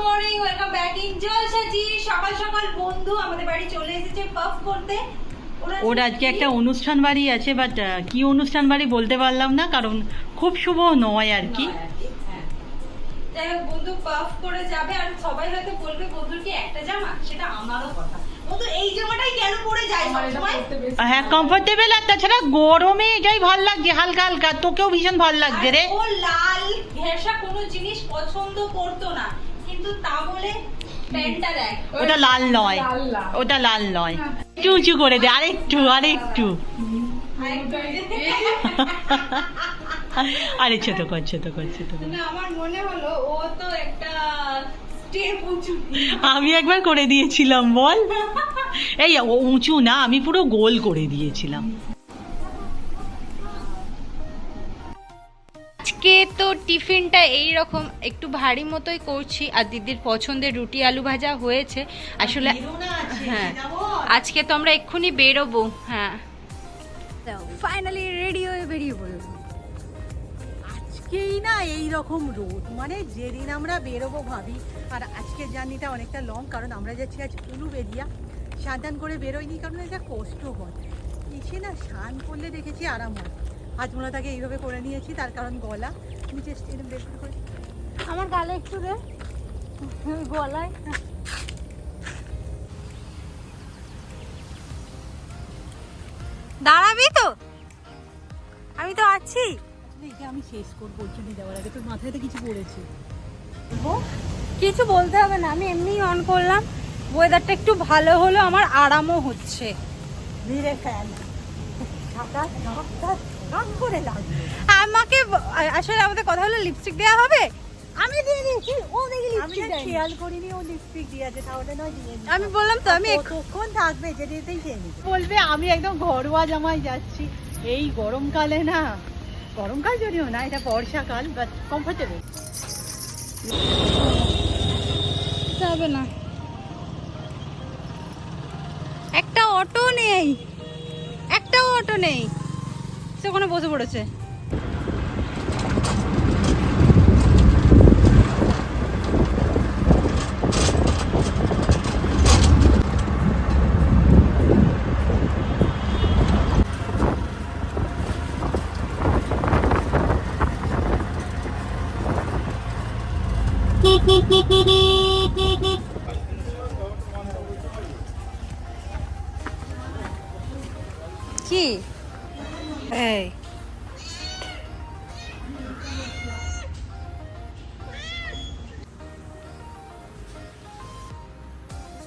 Morning welcome back in জলসাজি সকাল সকাল বন্ধু আমাদের বাড়ি চলে এসেছে পাফ করতে। ওর আজকে একটা অনুষ্ঠান বাড়ি আছে বাট কি অনুষ্ঠান বাড়ি বলতে পারলাম না কারণ খুব শুভ নয় আর কি। হ্যাঁ। যাই হোক বন্ধু পাফ করে যাবে আর সবাই হয়তো বলবে বন্ধুর কি একটা জামা? সেটা আমারও কথা। বন্ধু এই জামাটাই কেন পরে যায় সবসময়? হ্যাঁ কমফোর্টেবল আর তাছাড়া গরমে এটাই ভালো লাগছে হালকা হালকা তোকেও ভীষণ ভালো লাগছে রে। ও লাল ঘেঁষা কোনো জিনিস পছন্দ করতো না। কিন্তু তা বলে ওটা লাল নয়। ওটা লাল নয়। একটু উঁচু করে দে আরেকটু আরেকটু। আরে ছোট কর ছোট কর ছোট আমার মনে হলো ও তো একটা আমি একবার করে দিয়েছিলাম বল। এই উঁচু না আমি পুরো গোল করে দিয়েছিলাম। তো টিফিনটা এই রকম একটু ভারী মতোই করছি আর দিদির পছন্দের রুটি আলু ভাজা হয়েছে। আসলে হ্যাঁ আজকে তো আমরা এক্ষুনি বেরোবো হ্যাঁ। ফাইনালি রেডি হয়ে বেরিয়ে পড়লাম। আজকেই না এই রকম রোদ মানে যেদিন আমরা বেরোবো ভাবি আর আজকের জার্নিটা অনেকটা লং কারণ আমরা যাচ্ছি আজ উলুবেরিয়া। স্নান করে বেরোয়নি কারণ এটা কষ্ট হয়। এসে না স্নান করলে দেখেছি আরাম হয়। হাজমোলাটাকে এইভাবে করে নিয়েছি তার কারণ গলা। নিচে এরকম বের করে আমার গালে একটু রে গলায়। দাঁড়াবি তো? আমি তো আছি। আমি শেষ করব ওই জন্য যাওয়ার আগে। তোর মাথায় তো কিছু পড়েছে। কিছু বলতে হবে না আমি এমনি অন করলাম। ওয়েদারটা একটু ভালো হলো আমার আরামও হচ্ছে। ধীরে ফ্যান আমাকে আসলে আমাদের কথা হলো লিপস্টিক দেওয়া হবে? আমি দিয়ে দিয়েছি ও দেখি আমি লিপস্টিক না খেয়াল করিনি ও লিপস্টিক দিয়েছে তাহলে নয় দিয়ে আমি বললাম তো আমি কতক্ষণ থাকবে যে দিতেই খেয়ে বলবে আমি একদম ঘরোয়া জামাই যাচ্ছি। এই গরমকালে না গরমকাল যদিও না এটা বর্ষাকাল বাট কমফোর্টেবল যাবে না। একটা অটো নেই। একটাও অটো নেই। সে ওখানে বসে পড়েছে।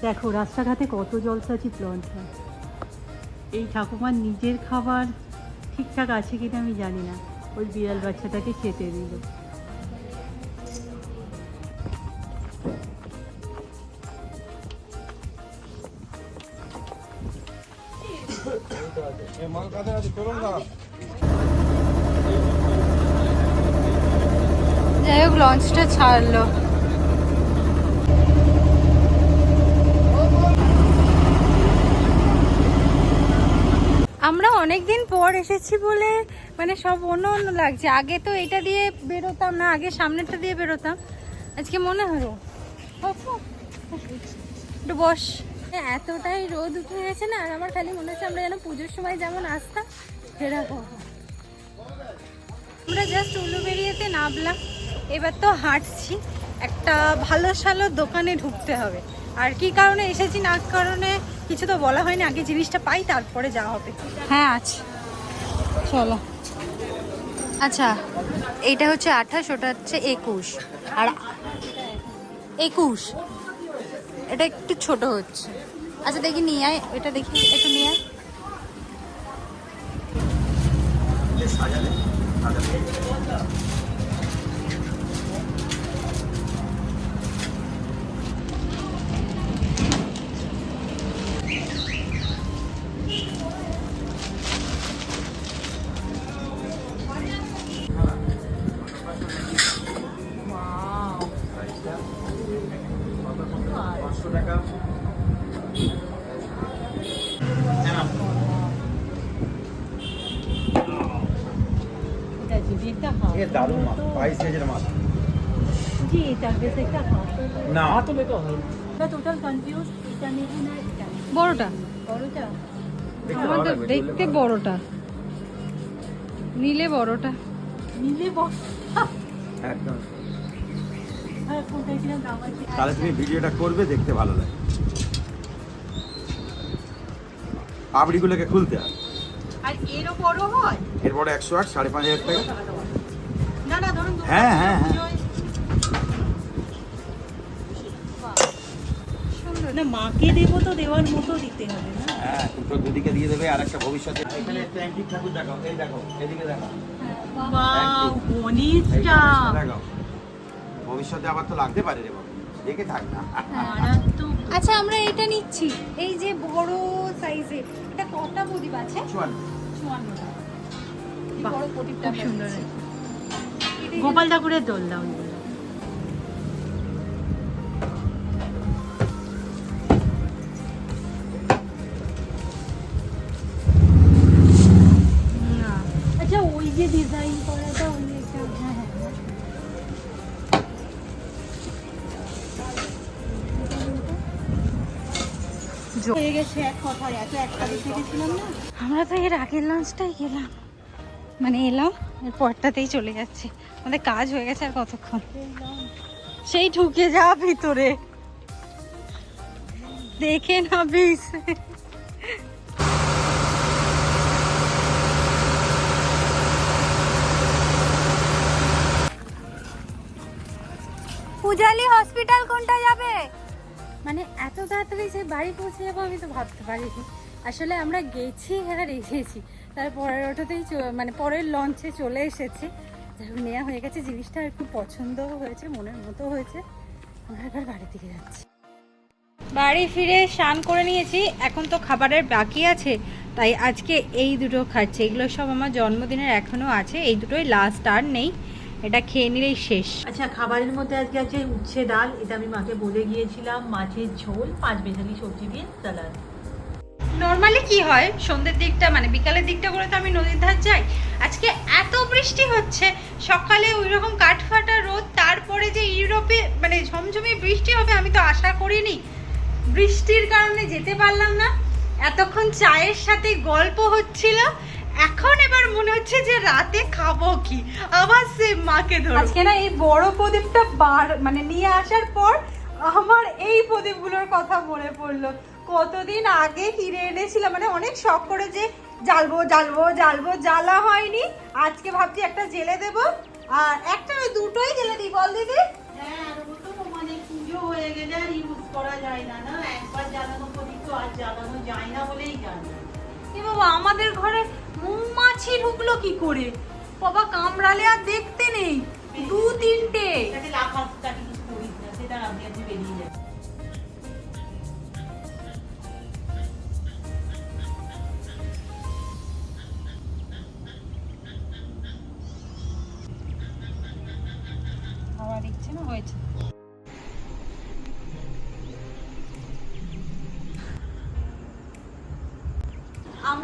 দেখো, রাস্তাঘাটে কত জলসাচি প্লন্ট হয়। এই ঠাকুমার নিজের খাবার ঠিকঠাক আছে কিনা আমি জানি না। ওই বিড়াল বাচ্চাটাকে খেতে দিল। যাই হোক লঞ্চটা ছাড়লো আমরা অনেক দিন পর এসেছি বলে মানে সব অন্য অন্য লাগছে। আগে তো এটা দিয়ে বেরোতাম না, আগে সামনেটা দিয়ে বেরোতাম। আজকে মনে হলো একটু বস। এতটাই রোদ উঠে গেছে না, আর আমার খালি মনে হচ্ছে আমরা যেন পুজোর সময় যেমন আসতাম সেরকম আমরা জাস্ট উলুবেরিয়াতে নামলাম। এবার তো হাঁটছি। একটা ভালো সালো দোকানে ঢুকতে হবে। আর কি কারণে এসেছি না কারণে কিছু তো বলা হয়নি আগে জিনিসটা পাই তারপরে যাওয়া হবে। হ্যাঁ আছে। চলো। আচ্ছা এইটা হচ্ছে আঠাশ ওটা হচ্ছে একুশ। আর একুশ এটা একটু ছোট হচ্ছে। আচ্ছা দেখি নিয়ে আয় এটা দেখি একটু নিয়ে আয়। পাঁচশো দারুণ মাছ বাইশ কেজির মাছ। দেখছি এটার বেশ একটা হাতল না। এটা টোটাল কনফিউজ এটা নেব না এটা বড়টা বড়টা। আমাদের দেখতে বড়টা নিলে বড়টা। নিলে বড়। একদম। আছে। তাহলে তুমি ভিডিওটা করবে দেখতে ভালো লাগে পাপড়িগুলোকে খুলতে হবে আর এরও বড় হয়? এরপরে একশো আট সাড়ে পাঁচ হাজার টাকা। না না ধরুন হ্যাঁ হ্যাঁ হ্যাঁ। না মাকে দেবো তো দেওয়ার মতো দিতে হবে না। হ্যাঁ দুটো দুদিকে দিয়ে দেবে আর একটা ভবিষ্যতে। এখানে ট্যাঙ্কি ঠাকুর দেখাও এই দেখো এদিকে দেখো বাহ এই গণেশটা দেখাও। ভবিষ্যতে আবার তো লাগতে পারে রে বাবা। দেখে থাক না। আচ্ছা আমরা এটা নিচ্ছি। এই যে বড় সাইজের এটা কটা প্রদীপ আছে? বড় প্রদীপটা সুন্দর গোপাল ঠাকুরের দোল দাও। আমরা তো এর আগের লঞ্চটাই গেলাম মানে এলাম এর পরটাতেই চলে যাচ্ছে। আমাদের কাজ হয়ে গেছে আর কতক্ষণ? সেই ঢুকে যা ভিতরে। দেখে না বিস পূজালি হসপিটাল কোনটা যাবে? মানে এত তাড়াতাড়ি যে বাড়ি পৌঁছে যাব আমি তো ভাবতে পারিনি। আসলে আমরা গেছি আর এসেছি তার পরের ওটাতেই মানে পরের লঞ্চে চলে এসেছি। নেওয়া হয়ে গেছে। জিনিসটা একটু পছন্দও হয়েছে, মনের মতো হয়েছে। আমরা এবার বাড়ির দিকে যাচ্ছি। বাড়ি ফিরে স্নান করে নিয়েছি। এখন তো খাবারের বাকি আছে, তাই আজকে এই দুটো খাচ্ছি। এগুলো সব আমার জন্মদিনের এখনও আছে। এই দুটোই লাস্ট আর নেই। এটা খেয়ে নিলেই শেষ। আচ্ছা খাবারের মধ্যে আজকে আছে উচ্ছে ডাল এটা আমি মাকে বলে গিয়েছিলাম মাছের ঝোল পাঁচ বেজালি সবজি দিয়ে স্যালাড নর্মালি কি হয় সন্ধ্যের দিকটা মানে বিকালের দিকটা করে তো আমি নদীর ধার যাই। আজকে এত বৃষ্টি হচ্ছে সকালে ওই রকম কাঠফাটা রোদ তারপরে যে ইউরোপে মানে ঝমঝমে বৃষ্টি হবে আমি তো আশা করিনি। বৃষ্টির কারণে যেতে পারলাম না। এতক্ষণ চায়ের সাথে গল্প হচ্ছিল এখন এবার মনে হচ্ছে যে রাতে খাব কি? আবার সে মাকে ধরো আজকে না এই বড় প্রদীপটা বার মানে নিয়ে আসার পর আমার এই প্রদীপগুলোর কথা মনে পড়ল। কতদিন আগে কিনে এনেছিলাম মানে অনেক শখ করে যে জ্বালবো জ্বালবো জ্বালবো জ্বালা হয়নি। আজকে ভাবছি একটা জেলে দেব। আর একটা ওই দুটোই জেলে দিই বল দিদি। হ্যাঁ মানে পুজো হয়ে গেলে আর ইউজ করা যায় না না? একবার জ্বালানো প্রদীপ তো আর জ্বালানো যায় না বলেই জানি এ বাবা আমাদের ঘরে মৌমাছি ঢুকলো কি করে? বাবা কামড়ালে আর দেখতে নেই। দু তিনটে লাফা সেটা আপনি আজকে বেরিয়ে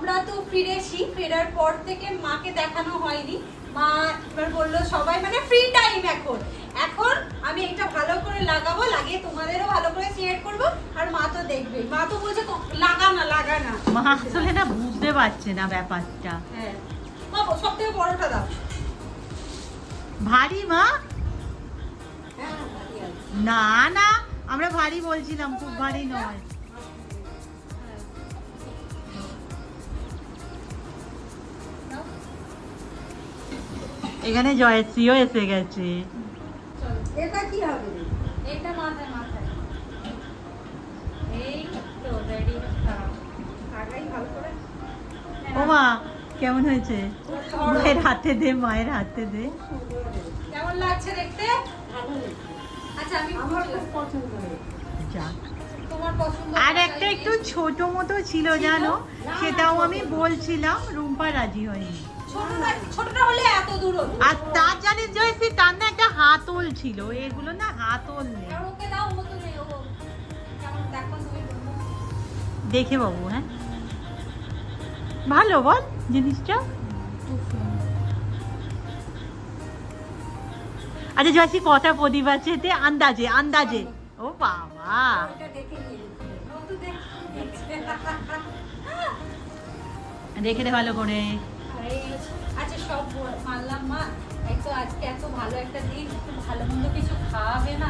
আমরা তো ফিরেছি ফেরার পর থেকে মাকে দেখানো হয়নি। মা এবার বলল সবাই মানে ফ্রি টাইম এখন। এখন আমি এটা ভালো করে লাগাবো লাগিয়ে তোমাদেরও ভালো করে শেয়ার করব। আর মা তো দেখবে। মা তো বলছে লাগা না লাগা না মা আসলে না বুঝতে পারছে না ব্যাপারটা। হ্যাঁ। মা সব থেকে বড়টা দাও। ভারী মা? হ্যাঁ। না না আমরা ভারী বলছিলাম খুব ভারী নয়। এখানে জয়শ্রীও এসে গেছে। এটা কি হবে? এটা মাথায় মাথায়। এই তো রেডি আগাই ভালো করে। ও মা কেমন হয়েছে? মায়ের হাতে দে মায়ের হাতে দে। কেমন লাগছে দেখতে? আচ্ছা আমি পছন্দ যা তোমার পছন্দ আর একটা একটু ছোট মতো ছিল জানো? সেটাও আমি বলছিলাম রুম্পা রাজি হয়নি। আর তার জানিস তার না একটা হাতল ছিল। এগুলো না হাতল নেই। তো দেখো বাবু হ্যাঁ? ভালো বল জিনিসটা। আচ্ছা জয়সি কটা প্রদীপ আছে এতে আন্দাজে আন্দাজে। ও বাবা। দেখে দে ভালো করে। আচ্ছা সব মানলাম মা তো আজকে এত ভালো একটা দিন ভালো মন্দ কিছু খাওয়াবে না?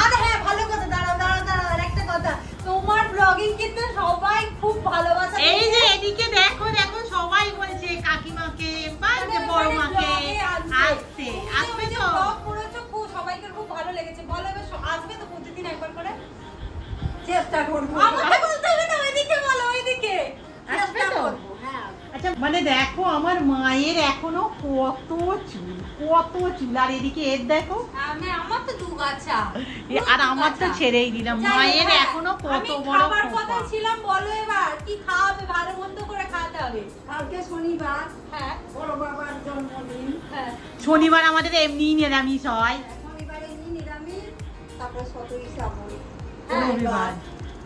আর হ্যাঁ ভালো কথা দাঁড়াও দাঁড়াও দাঁড়াও একটা কথা। তোমার ব্লগিং কিন্তু সবাই খুব ভালোবাসা। এই যে এদিকে দেখো দেখো সবাই বলছে কাকিমাকে বা বড় মাকে vlog এ আসবে। আসতে আসবে তো। vlog করেছ, খুব সবাইকে খুব ভালো লেগেছে। বলো এবার স- আসবে তো প্রতিদিন একবার করে? চেষ্টা করব। আমাকে বলতে হবে না ওইদিকে বলো ওইদিকে। আসবে তো? মানে দেখো আমার মায়ের এখনও কত চুল কত চুল। আর এদিকে এর দেখো। আমার তো দু গাছা। আর আমার তো ছেড়েই দিলাম। মায়ের হ্যাঁ, এখনও কত বড় খাবার কথা ছিলাম বলো এবার। কি খাওয়াবে? ভালো মন্দ করে খাওয়াতে হবে। কালকে শনিবার। হ্যাঁ। বড় বাবার জন্মদিন। হ্যাঁ। শনিবার আমাদের এমনিই নিরামিষ হয়। শনিবারে এমনি নিরামিষ তারপরে সতই শ্রাবণ। হ্যাঁ, রবিবার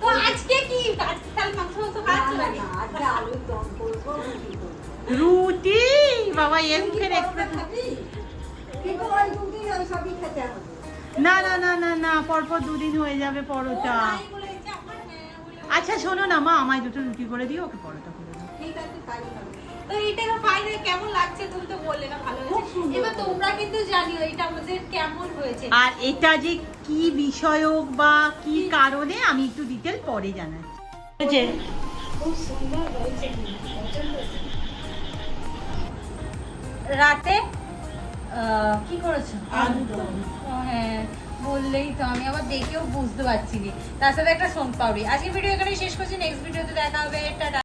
তো আজকে কি? আজকে তাহলে মাংস মাংস খাওয়াচ্ছো নাকি? আজকে আলুর দম করব রুটি বাবা এর মুখের এক্সপ্রেস কিন্তু ওই দুদিন ওই সবই খেতে হবে। না না না না না পরপর দুদিন হয়ে যাবে পরোটা। হ্যাঁ আচ্ছা শোনো না মা আমায় দুটো রুটি করে দিও ওকে পরোটা করে দাও। ঠিক আছে তাই তো ফাইনাল কেমন লাগছে তুমি তো বললে না ভালো হয়েছে। এবার তোমরা কিন্তু জানিও এটা আমাদের কেমন হয়েছে। আর এটা যে কি বিষয়ক বা কি কারণে আমি একটু ডিটেল পরে জানাচ্ছি ঠিক আছে খুব সুন্দর হয়েছে রাতে আহ, কি করেছ? হ্যাঁ বললেই তো আমি আবার দেখেও বুঝতে পারছি না। তার সাথে একটা সোন পাউরি আজকে ভিডিও এখানে শেষ করছি। নেক্সট ভিডিওতে দেখা হবে। টাটা।